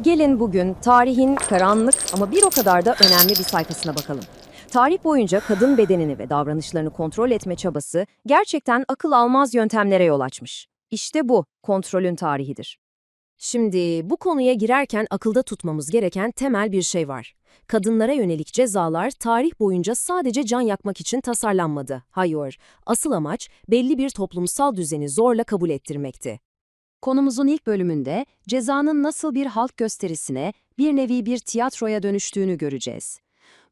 Gelin bugün tarihin karanlık ama bir o kadar da önemli bir sayfasına bakalım. Tarih boyunca kadın bedenini ve davranışlarını kontrol etme çabası gerçekten akıl almaz yöntemlere yol açmış. İşte bu kontrolün tarihidir. Şimdi bu konuya girerken akılda tutmamız gereken temel bir şey var. Kadınlara yönelik cezalar tarih boyunca sadece can yakmak için tasarlanmadı. Hayır, asıl amaç belli bir toplumsal düzeni zorla kabul ettirmekti. Konumuzun ilk bölümünde cezanın nasıl bir halk gösterisine, bir nevi bir tiyatroya dönüştüğünü göreceğiz.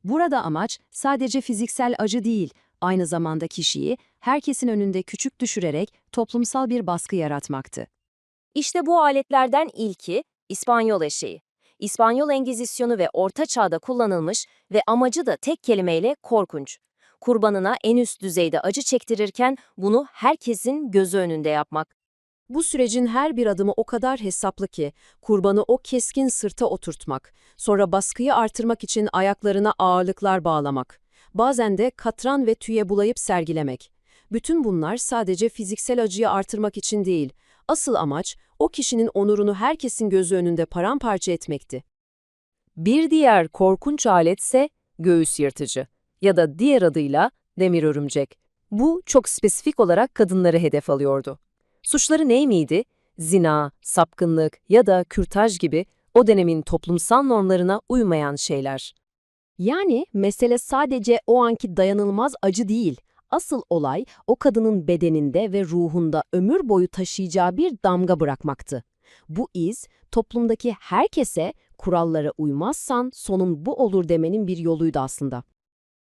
Burada amaç sadece fiziksel acı değil, aynı zamanda kişiyi herkesin önünde küçük düşürerek toplumsal bir baskı yaratmaktı. İşte bu aletlerden ilki İspanyol eşeği. İspanyol Engizisyonu ve Orta Çağ'da kullanılmış ve amacı da tek kelimeyle korkunç. Kurbanına en üst düzeyde acı çektirirken bunu herkesin gözü önünde yapmak. Bu sürecin her bir adımı o kadar hesaplı ki, kurbanı o keskin sırta oturtmak, sonra baskıyı artırmak için ayaklarına ağırlıklar bağlamak, bazen de katran ve tüye bulayıp sergilemek. Bütün bunlar sadece fiziksel acıyı artırmak için değil, asıl amaç o kişinin onurunu herkesin gözü önünde paramparça etmekti. Bir diğer korkunç aletse göğüs yırtıcı ya da diğer adıyla demir örümcek. Bu çok spesifik olarak kadınları hedef alıyordu. Suçları ney miydi? Zina, sapkınlık ya da kürtaj gibi o dönemin toplumsal normlarına uymayan şeyler. Yani mesele sadece o anki dayanılmaz acı değil. Asıl olay o kadının bedeninde ve ruhunda ömür boyu taşıyacağı bir damga bırakmaktı. Bu iz toplumdaki herkese kurallara uymazsan sonun bu olur demenin bir yoluydu aslında.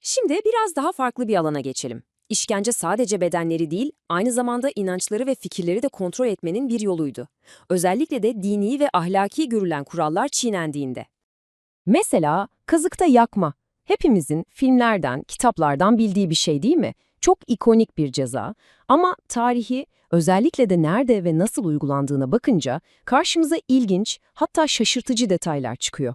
Şimdi biraz daha farklı bir alana geçelim. İşkence sadece bedenleri değil, aynı zamanda inançları ve fikirleri de kontrol etmenin bir yoluydu. Özellikle de dini ve ahlaki görülen kurallar çiğnendiğinde. Mesela kazıkta yakma. Hepimizin filmlerden, kitaplardan bildiği bir şey değil mi? Çok ikonik bir ceza ama tarihi özellikle de nerede ve nasıl uygulandığına bakınca karşımıza ilginç hatta şaşırtıcı detaylar çıkıyor.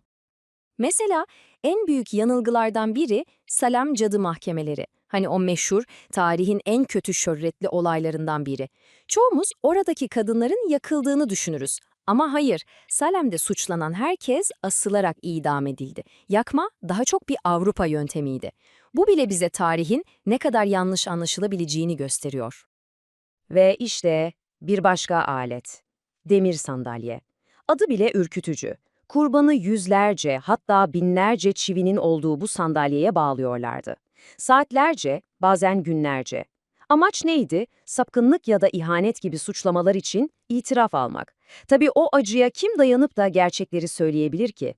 Mesela en büyük yanılgılardan biri Salem cadı mahkemeleri. Hani o meşhur, tarihin en kötü şöhretli olaylarından biri. Çoğumuz oradaki kadınların yakıldığını düşünürüz. Ama hayır, Salem'de suçlanan herkes asılarak idam edildi. Yakma daha çok bir Avrupa yöntemiydi. Bu bile bize tarihin ne kadar yanlış anlaşılabileceğini gösteriyor. Ve işte bir başka alet. Demir sandalye. Adı bile ürkütücü. Kurbanı yüzlerce hatta binlerce çivinin olduğu bu sandalyeye bağlıyorlardı. Saatlerce, bazen günlerce. Amaç neydi? Sapkınlık ya da ihanet gibi suçlamalar için itiraf almak. Tabii o acıya kim dayanıp da gerçekleri söyleyebilir ki?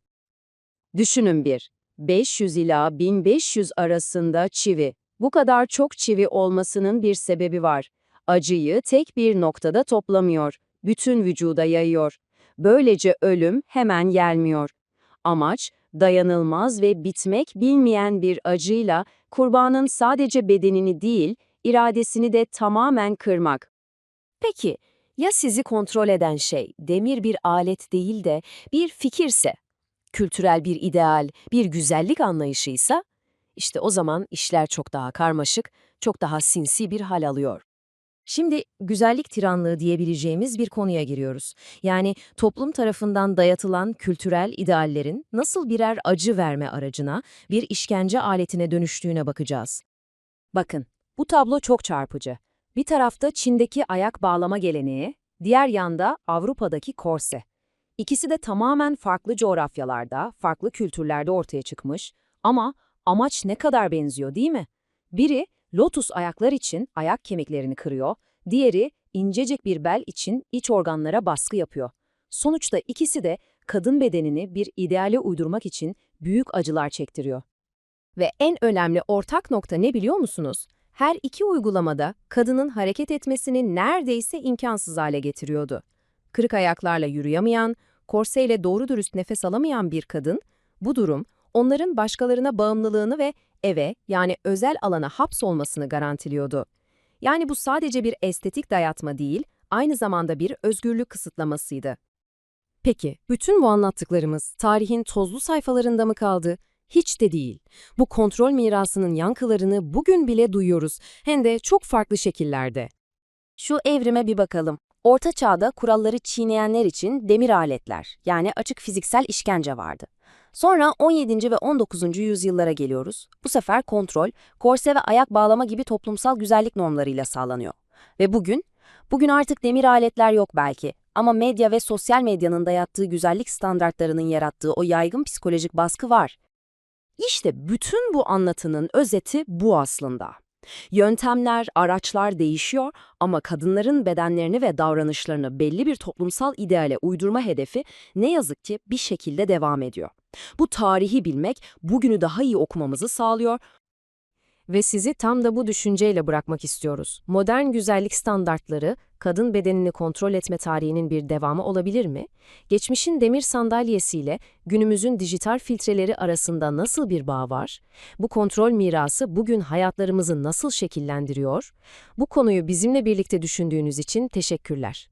Düşünün bir, 500 ila 1500 arasında çivi. Bu kadar çok çivi olmasının bir sebebi var. Acıyı tek bir noktada toplamıyor, bütün vücuda yayıyor. Böylece ölüm hemen gelmiyor. Amaç, dayanılmaz ve bitmek bilmeyen bir acıyla kurbanın sadece bedenini değil, iradesini de tamamen kırmak. Peki, ya sizi kontrol eden şey demir bir alet değil de bir fikirse, kültürel bir ideal, bir güzellik anlayışıysa, işte o zaman işler çok daha karmaşık, çok daha sinsi bir hal alıyor. Şimdi güzellik tiranlığı diyebileceğimiz bir konuya giriyoruz. Yani toplum tarafından dayatılan kültürel ideallerin nasıl birer acı verme aracına, bir işkence aletine dönüştüğüne bakacağız. Bakın, bu tablo çok çarpıcı. Bir tarafta Çin'deki ayak bağlama geleneği, diğer yanda Avrupa'daki korse. İkisi de tamamen farklı coğrafyalarda, farklı kültürlerde ortaya çıkmış ama amaç ne kadar benziyor değil mi? Biri lotus ayaklar için ayak kemiklerini kırıyor, diğeri incecik bir bel için iç organlara baskı yapıyor. Sonuçta ikisi de kadın bedenini bir ideale uydurmak için büyük acılar çektiriyor. Ve en önemli ortak nokta ne biliyor musunuz? Her iki uygulamada kadının hareket etmesini neredeyse imkansız hale getiriyordu. Kırık ayaklarla yürüyemeyen, korseyle doğru dürüst nefes alamayan bir kadın, bu durum onların başkalarına bağımlılığını ve eve yani özel alana hapsolmasını garantiliyordu. Yani bu sadece bir estetik dayatma değil, aynı zamanda bir özgürlük kısıtlamasıydı. Peki, bütün bu anlattıklarımız tarihin tozlu sayfalarında mı kaldı? Hiç de değil. Bu kontrol mirasının yankılarını bugün bile duyuyoruz, hem de çok farklı şekillerde. Şu evrime bir bakalım. Orta çağda kuralları çiğneyenler için demir aletler, yani açık fiziksel işkence vardı. Sonra 17. ve 19. yüzyıllara geliyoruz. Bu sefer kontrol, korse ve ayak bağlama gibi toplumsal güzellik normlarıyla sağlanıyor. Ve bugün? Bugün artık demir aletler yok belki ama medya ve sosyal medyanın dayattığı güzellik standartlarının yarattığı o yaygın psikolojik baskı var. İşte bütün bu anlatının özeti bu aslında. Yöntemler, araçlar değişiyor ama kadınların bedenlerini ve davranışlarını belli bir toplumsal ideale uydurma hedefi ne yazık ki bir şekilde devam ediyor. Bu tarihi bilmek bugünü daha iyi okumamızı sağlıyor ve sizi tam da bu düşünceyle bırakmak istiyoruz. Modern güzellik standartları, kadın bedenini kontrol etme tarihinin bir devamı olabilir mi? Geçmişin demir sandalyesiyle günümüzün dijital filtreleri arasında nasıl bir bağ var? Bu kontrol mirası bugün hayatlarımızı nasıl şekillendiriyor? Bu konuyu bizimle birlikte düşündüğünüz için teşekkürler.